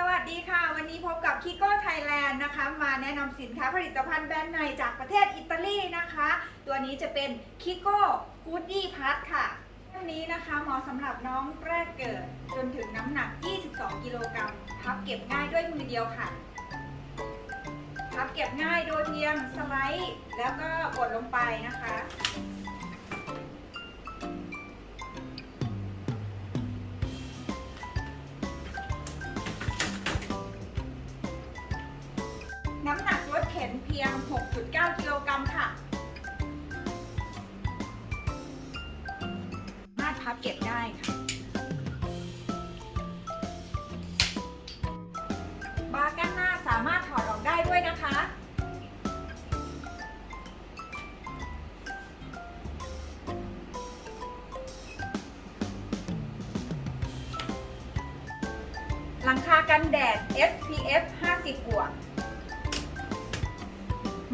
สวัสดีค่ะ วันนี้พบกับคิโก้ไทยแลนด์นะคะ มาแนะนำสินค้าผลิตภัณฑ์แบรนด์ในจากประเทศอิตาลีนะคะ ตัวนี้จะเป็นคิโก้กูดดี้พัทค่ะอันนี้นะคะเหมาะสำหรับน้องแรกเกิด จนถึงน้ำหนัก 22 กิโลกรัมพับเก็บง่ายด้วยมือเดียวค่ะ พับเก็บง่ายโดยเพียงสไลด์ แล้วก็กดลงไปนะคะ น้ำหนักรถเข็นเพียง 6.9 กิโลกรัมค่ะสามารถพับเก็บได้ค่ะ บาร์กั้นหน้าสามารถถอดออกได้ด้วยนะคะหลังคากันแดด SPF 50 บวก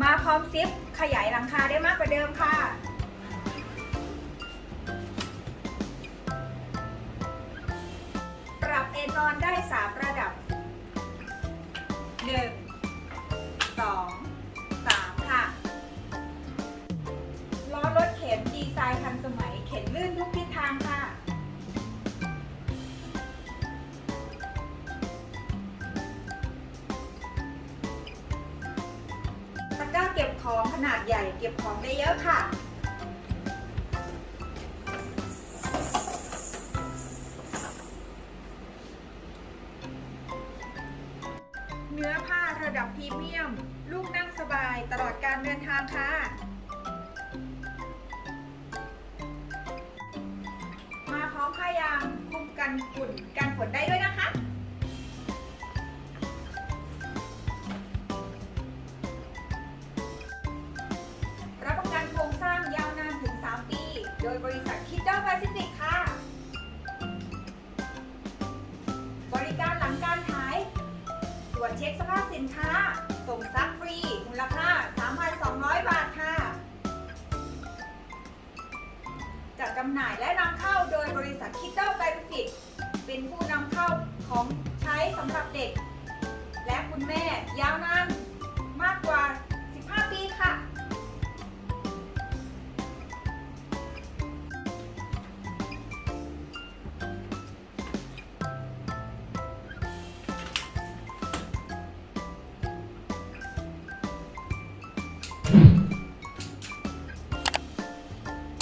มาพร้อมซิปขยายหลังคาได้มากกว่าเดิมค่ะปรับเอนนอนได้3 ของขนาดใหญ่เก็บของได้เยอะค่ะ เนื้อผ้าระดับพรีเมียม ลูกนั่งสบายตลอดการเดินทางค่ะ มาพร้อมผ้ายางคุมกันฝุ่นกันฝนได้ด้วย ริษัทคิดเดอร์แปซิฟิกค่ะ บริการหลังการขาย ตรวจเช็คสภาพสินค้า ส่งซักฟรี มูลค่า 3,200 บาทค่ะ จัดจำหน่ายและนำเข้าโดยบริษัทคิดเดอร์แปซิฟิกเป็นผู้นำเข้าของใช้สำหรับเด็ก และคุณแม่ยาวนาน